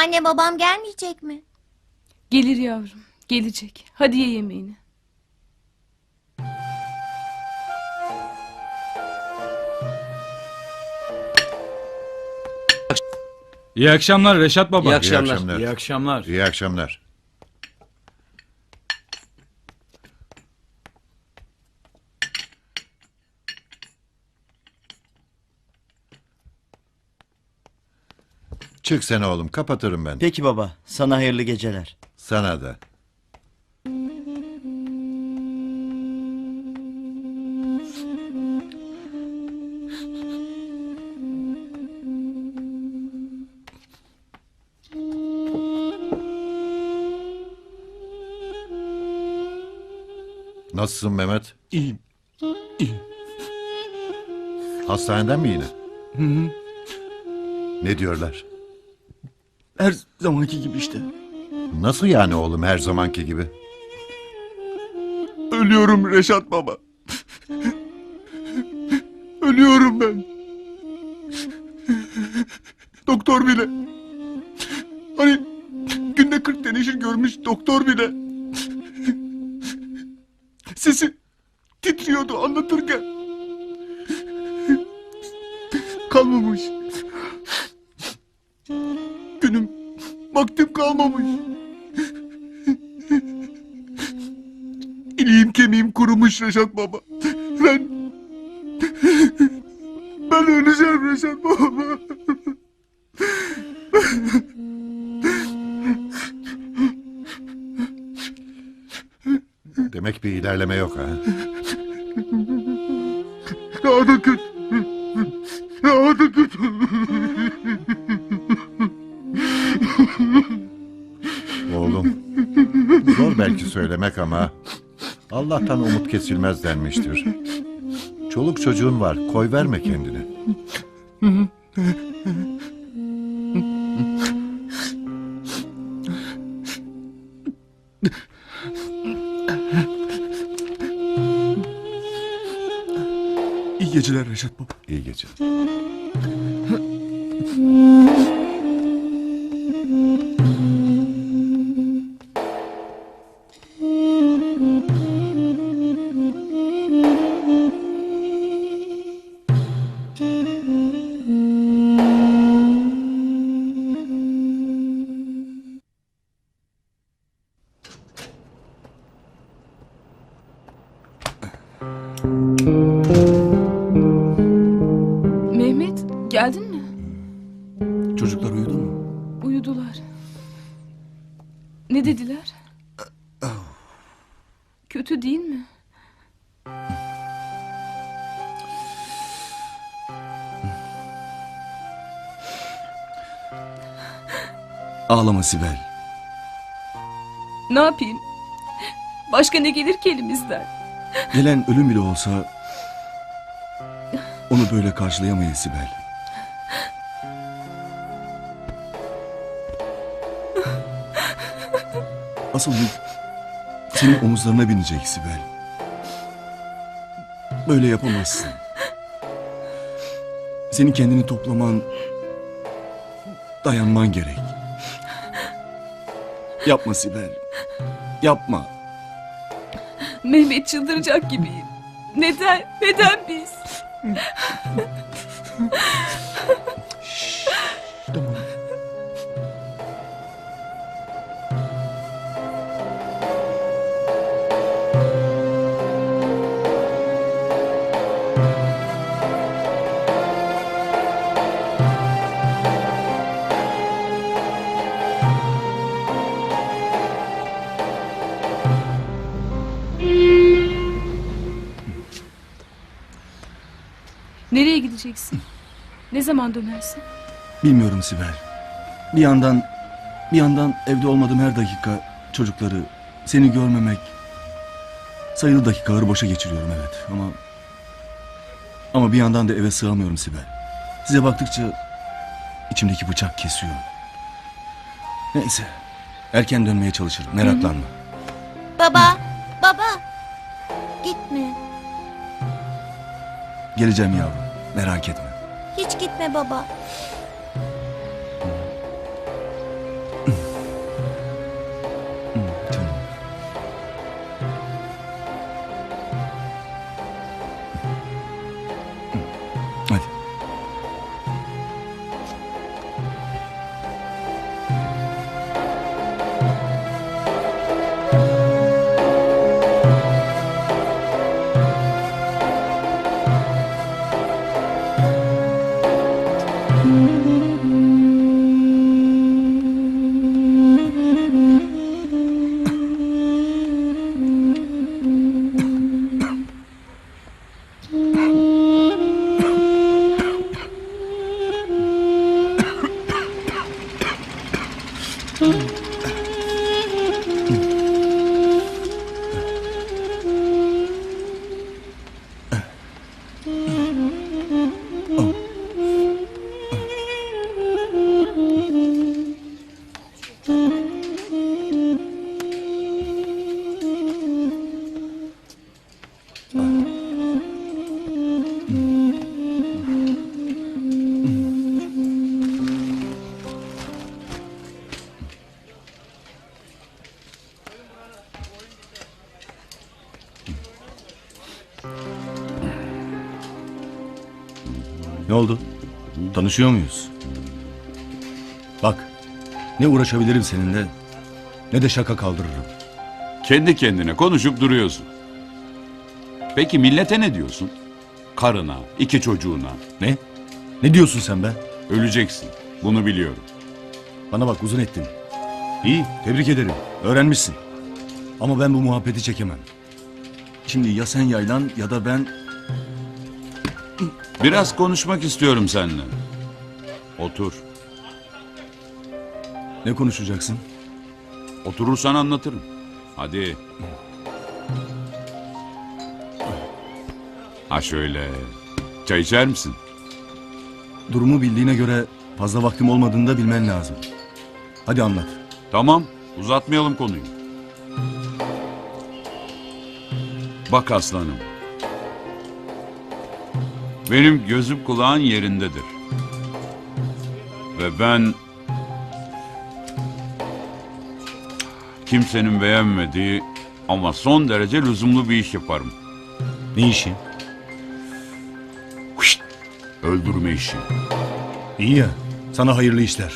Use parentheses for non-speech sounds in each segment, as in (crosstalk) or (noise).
Anne babam gelmeyecek mi? Gelir yavrum. Gelecek. Hadi ye yemeğini. İyi akşamlar Reşat Baba. İyi akşamlar. akşamlar. İyi akşamlar. İyi akşamlar. Çık sen oğlum kapatırım ben. Peki baba, sana hayırlı geceler. Sana da. Nasılsın Mehmet? İyiyim. Hastaneden mi yine? Ne diyorlar? Her zamanki gibi işte. Nasıl yani oğlum her zamanki gibi? Ölüyorum Reşat Baba. Ölüyorum ben. Doktor bile. Hani günde 40 teneşir görmüş doktor bile. Sesi titriyordu anlatırken. Kalmamış. Vaktim kalmamış. İliğim kemiğim kurumuş Reşat Baba. Ben... Ben öleceğim Reşat Baba. Demek bir ilerleme yok ha. Daha da kötü. Daha da kötü. Söylemek ama Allah'tan umut kesilmez denmiştir. Çoluk çocuğun var. Koy verme kendini. İyi geceler Reşat Baba. İyi gece. (laughs) Çocuklar uyudu mu? Uyudular. Ne dediler? Kötü değil mi? Ağlama Sibel. Ne yapayım? Başka ne gelir ki elimizden? Gelen ölüm bile olsa... Onu böyle karşılayamayız Sibel. Asıl yük senin omuzlarına binecek Sibel. Böyle yapamazsın. Senin kendini toplaman, dayanman gerek. Yapma Sibel. Yapma. Mehmet çıldıracak gibiyim. Neden? Neden biz? (laughs) gideceksin? Ne zaman dönersin? Bilmiyorum Sibel. Bir yandan Bir yandan evde olmadığım her dakika çocukları, seni görmemek... Sayılı dakikaları boşa geçiriyorum evet ama... Ama bir yandan da eve sığamıyorum Sibel. Size baktıkça içimdeki bıçak kesiyor. Neyse. Erken dönmeye çalışırım. Meraklanma. Baba, baba. Gitme. Geleceğim yavrum. Merak etme. Hiç gitme baba. Tanışıyor muyuz? Bak, ne uğraşabilirim seninle, ne de şaka kaldırırım. Kendi kendine konuşup duruyorsun. Peki millete ne diyorsun? Karına, iki çocuğuna. Ne? Ne diyorsun sen be? Öleceksin. Bunu biliyorum. Bana bak uzun ettin. İyi, tebrik ederim. Öğrenmişsin. Ama ben bu muhabbeti çekemem. Şimdi ya sen yaylan ya da ben... Biraz konuşmak istiyorum seninle. Otur. Ne konuşacaksın? Oturursan anlatırım. Hadi. Ha şöyle. Çay içer misin? Durumu bildiğine göre fazla vaktim olmadığını da bilmen lazım. Hadi anlat. Tamam. Uzatmayalım konuyu. Bak aslanım. Benim gözüm kulağın yerindedir. Ve ben kimsenin beğenmediği ama son derece lüzumlu bir iş yaparım. Ne işi? Huşt! Öldürme işi. İyi ya, sana hayırlı işler.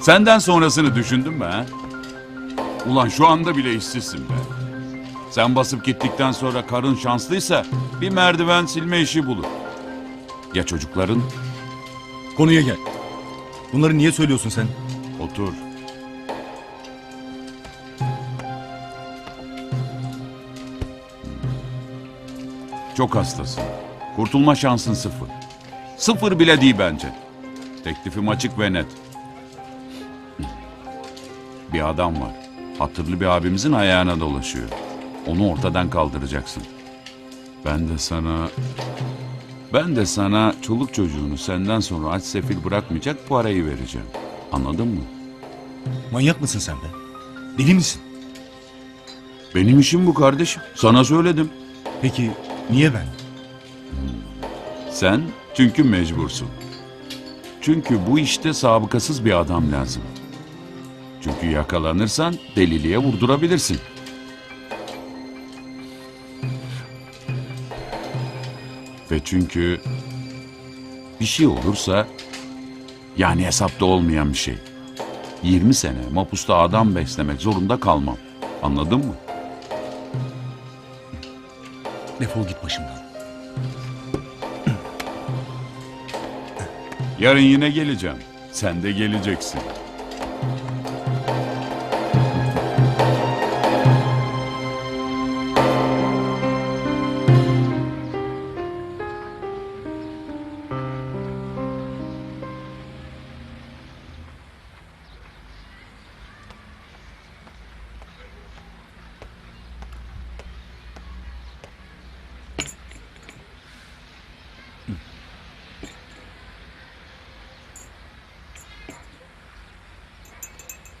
Senden sonrasını düşündün mü ha? Ulan şu anda bile işsizsin be. Sen basıp gittikten sonra karın şanslıysa bir merdiven silme işi bulur. Ya çocukların? Konuya gel. Bunları niye söylüyorsun sen? Otur. Çok hastasın. Kurtulma şansın sıfır. Sıfır bile değil bence. Teklifim açık ve net. Bir adam var. Hatırlı bir abimizin ayağına dolaşıyor. Onu ortadan kaldıracaksın. Ben de sana... Ben de sana çoluk çocuğunu senden sonra aç sefil bırakmayacak parayı vereceğim. Anladın mı? Manyak mısın sen be? Deli misin? Benim işim bu kardeşim. Sana söyledim. Peki niye ben? Sen çünkü mecbursun. Çünkü bu işte sabıkasız bir adam lazım. Çünkü yakalanırsan deliliğe vurdurabilirsin. Çünkü bir şey olursa yani hesapta olmayan bir şey. 20 sene mapusta adam beslemek zorunda kalmam. Anladın mı? Defol git başımdan. Yarın yine geleceğim. Sen de geleceksin.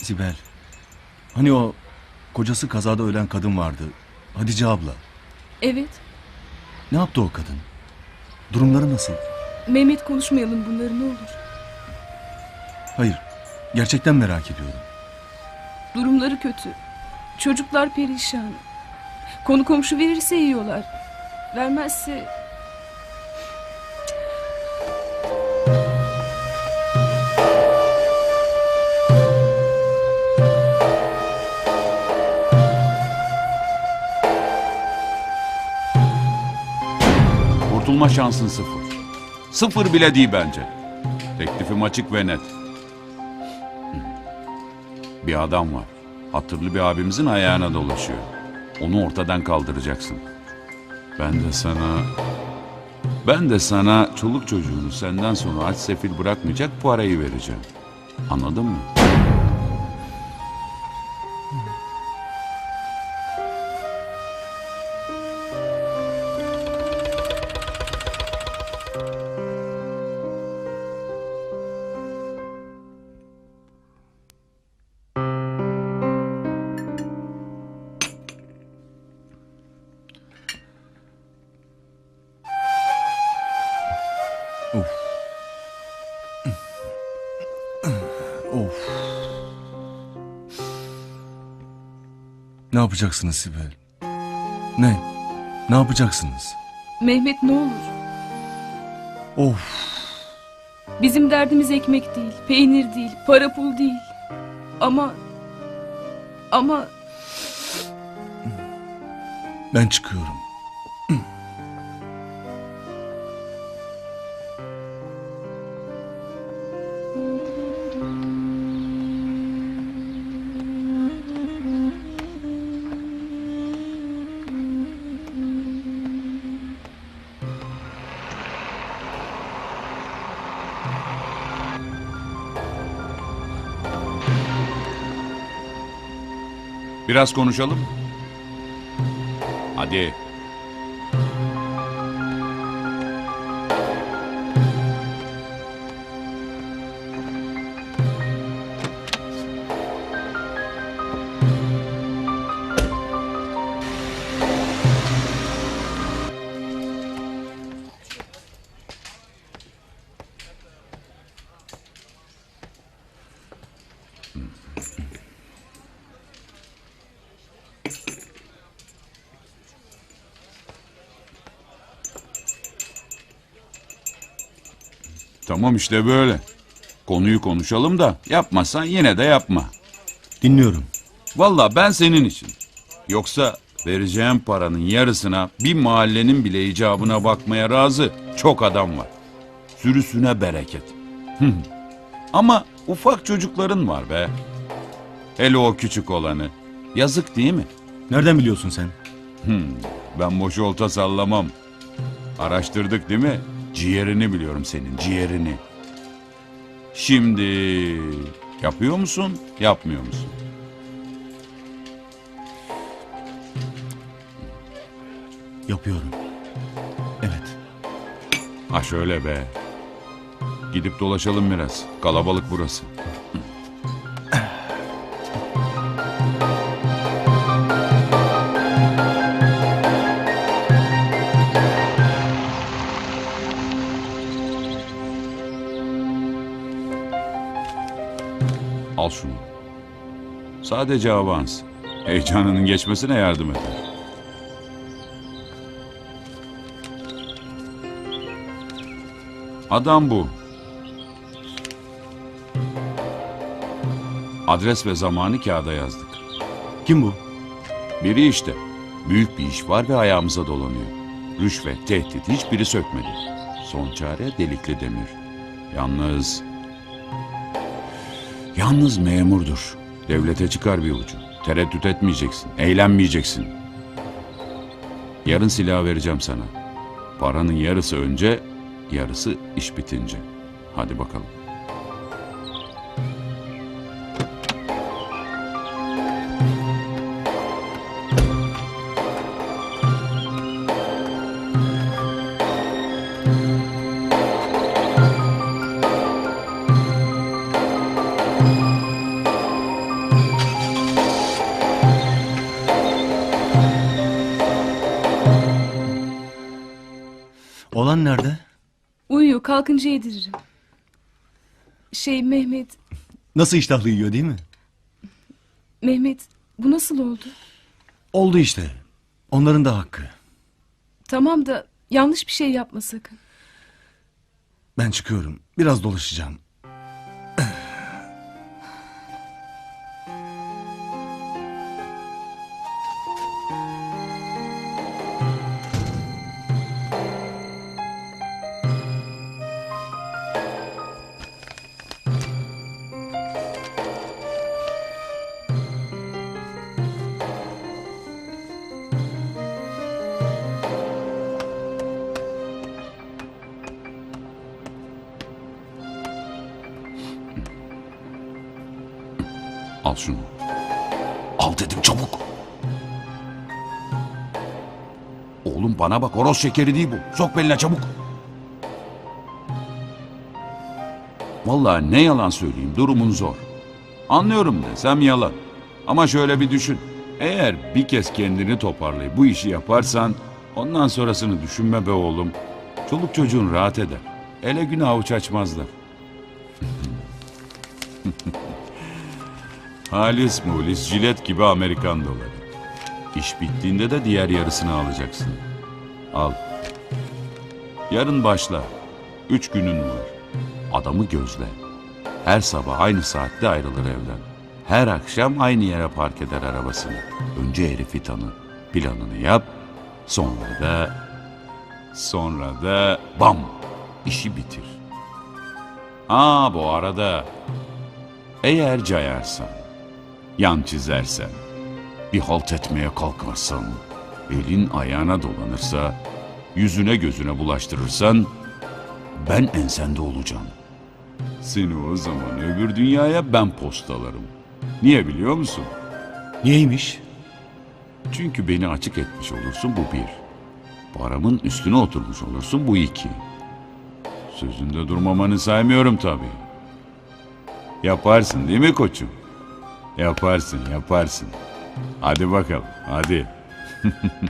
Sibel. Hani o kocası kazada ölen kadın vardı. Hatice abla. Evet. Ne yaptı o kadın? Durumları nasıl? Mehmet konuşmayalım bunları ne olur. Hayır. Gerçekten merak ediyorum. Durumları kötü. Çocuklar perişan. Konu komşu verirse yiyorlar. Vermezse... Kurtulma şansın sıfır. Sıfır bile değil bence. Teklifim açık ve net. Bir adam var. Hatırlı bir abimizin ayağına dolaşıyor. Onu ortadan kaldıracaksın. Ben de sana... Ben de sana çoluk çocuğunu senden sonra aç sefil bırakmayacak parayı vereceğim. Anladın mı? Yapacaksınız Sibel? Ne? Ne yapacaksınız? Mehmet ne olur. Of. Bizim derdimiz ekmek değil, peynir değil, para pul değil. Ama... Ama Ben çıkıyorum. Biraz konuşalım. Hadi. Tamam işte böyle. Konuyu konuşalım da yapmazsan yine de yapma. Dinliyorum. Valla ben senin için. Yoksa vereceğim paranın yarısına bir mahallenin bile icabına bakmaya razı çok adam var. Sürüsüne bereket. Hı. Ama ufak çocukların var be. Hele o küçük olanı. Yazık değil mi? Nereden biliyorsun sen? Ben boş olta sallamam. Araştırdık değil mi? Ciğerini biliyorum senin, ciğerini. Şimdi yapıyor musun, yapmıyor musun? Yapıyorum. Evet. Ha şöyle be. Gidip dolaşalım biraz. Kalabalık burası. Al şunu. Sadece avans. Heyecanının geçmesine yardım eder. Adam bu. Adres ve zamanı kağıda yazdık. Kim bu? Biri işte. Büyük bir iş var ve ayağımıza dolanıyor. Rüşvet, tehdit hiçbiri sökmedi. Son çare delikli demir. Yalnız... Yalnız memurdur. Devlete çıkar bir ucu. Tereddüt etmeyeceksin. Eğlenmeyeceksin. Yarın silah vereceğim sana. Paranın yarısı önce, yarısı iş bitince. Hadi bakalım. Kalkınca yediririm. Şey Mehmet, Nasıl iştahlı yiyor değil mi? Mehmet bu nasıl oldu? Oldu işte. Onların da hakkı. Tamam da yanlış bir şey yapma sakın. Ben çıkıyorum. Biraz dolaşacağım. Al şunu. Al dedim çabuk. Oğlum bana bak horoz şekeri değil bu. Sok beline çabuk. Vallahi ne yalan söyleyeyim durumun zor. Anlıyorum desem yalan. Ama şöyle bir düşün. Eğer bir kez kendini toparlayıp bu işi yaparsan ondan sonrasını düşünme be oğlum. Çoluk çocuğun rahat eder. Ele güne avuç açmazlar. Halis mulis jilet gibi Amerikan doları. İş bittiğinde de diğer yarısını alacaksın. Al. Yarın başla. Üç günün var. Adamı gözle. Her sabah aynı saatte ayrılır evden. Her akşam aynı yere park eder arabasını. Önce herifi tanı. Planını yap. Sonra da... Sonra da bam! işi bitir. Aa bu arada... Eğer cayarsan, yan çizersen, bir halt etmeye kalkarsan, elin ayağına dolanırsa, yüzüne gözüne bulaştırırsan, ben ensende olacağım. Seni o zaman öbür dünyaya ben postalarım. Niye biliyor musun? Niyeymiş? Çünkü beni açık etmiş olursun bu bir. Paramın üstüne oturmuş olursun bu iki. Sözünde durmamanı saymıyorum tabii. Yaparsın değil mi koçum? Yaparsın, yaparsın. Hadi bakalım, hadi. (laughs)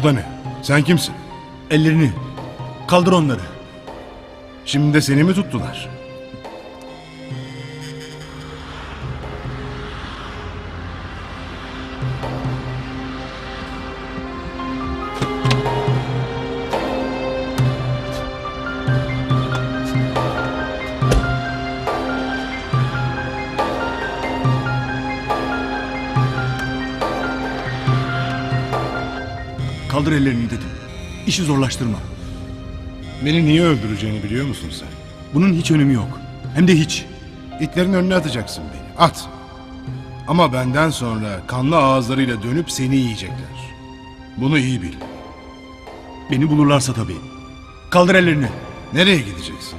Bu da ne? Sen kimsin? Ellerini. Kaldır onları. Şimdi de seni mi tuttular? İşi zorlaştırma. Beni niye öldüreceğini biliyor musun sen? Bunun hiç önemi yok. Hem de hiç. İtlerin önüne atacaksın beni. At. Ama benden sonra kanlı ağızlarıyla dönüp seni yiyecekler. Bunu iyi bil. Beni bulurlarsa tabii. Kaldır ellerini. Nereye gideceksin?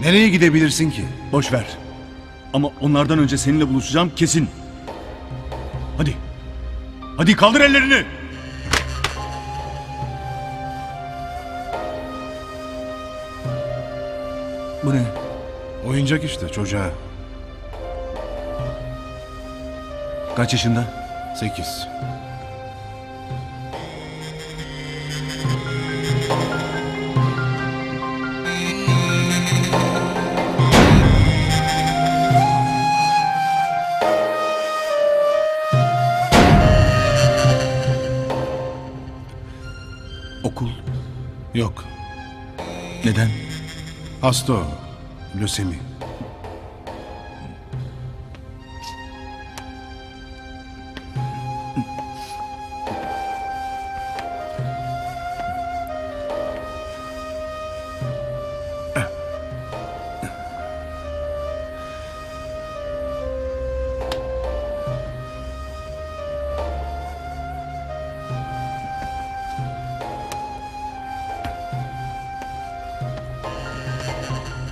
Nereye gidebilirsin ki? Boş ver. Ama onlardan önce seninle buluşacağım kesin. Hadi. Hadi kaldır ellerini. Bu ne? Oyuncak işte çocuğa. Kaç yaşında? Sekiz. Hasta o. Lösemi.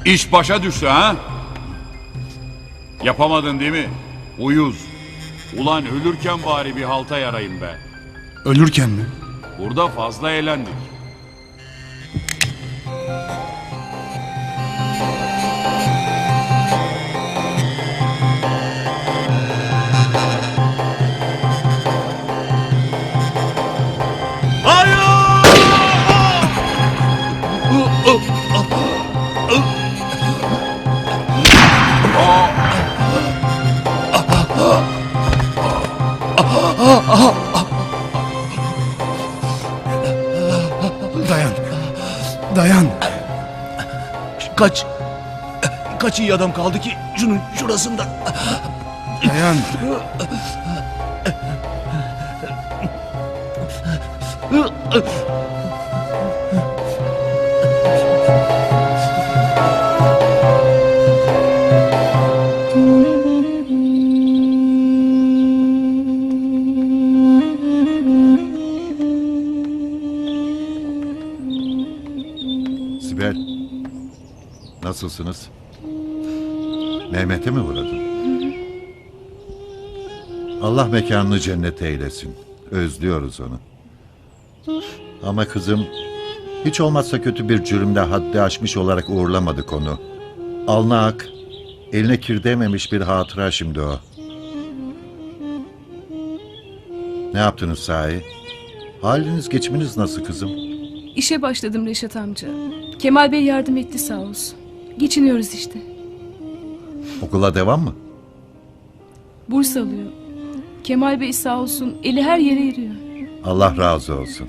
İş başa düştü ha? Yapamadın değil mi? Uyuz. Ulan ölürken bari bir halta yarayın be. Ölürken mi? Burada fazla eğlendik. Kaç? Kaç iyi adam kaldı ki şunun şurasında. Dayan. Sibel. (laughs) Nasılsınız? Mehmet'e mi uğradın? Allah mekanını cennet eylesin. Özlüyoruz onu. Ama kızım hiç olmazsa kötü bir cürümde haddi aşmış olarak uğurlamadık onu. Alnı ak, eline kir değmemiş bir hatıra şimdi o. Ne yaptınız sahi? Haliniz geçiminiz nasıl kızım? İşe başladım Reşat amca. Kemal Bey yardım etti sağ olsun. Geçiniyoruz işte. Okula devam mı? Burs alıyor. Kemal Bey sağ olsun eli her yere eriyor. Allah razı olsun.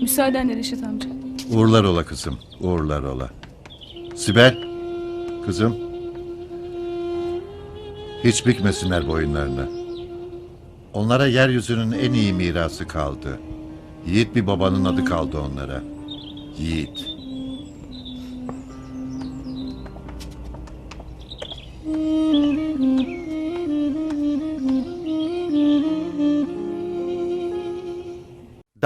Müsaadenle Reşat amca. Uğurlar ola kızım, uğurlar ola. Sibel, kızım. Hiç bükmesinler boyunlarını. Onlara yeryüzünün en iyi mirası kaldı. Yiğit bir babanın adı kaldı onlara. Yiğit.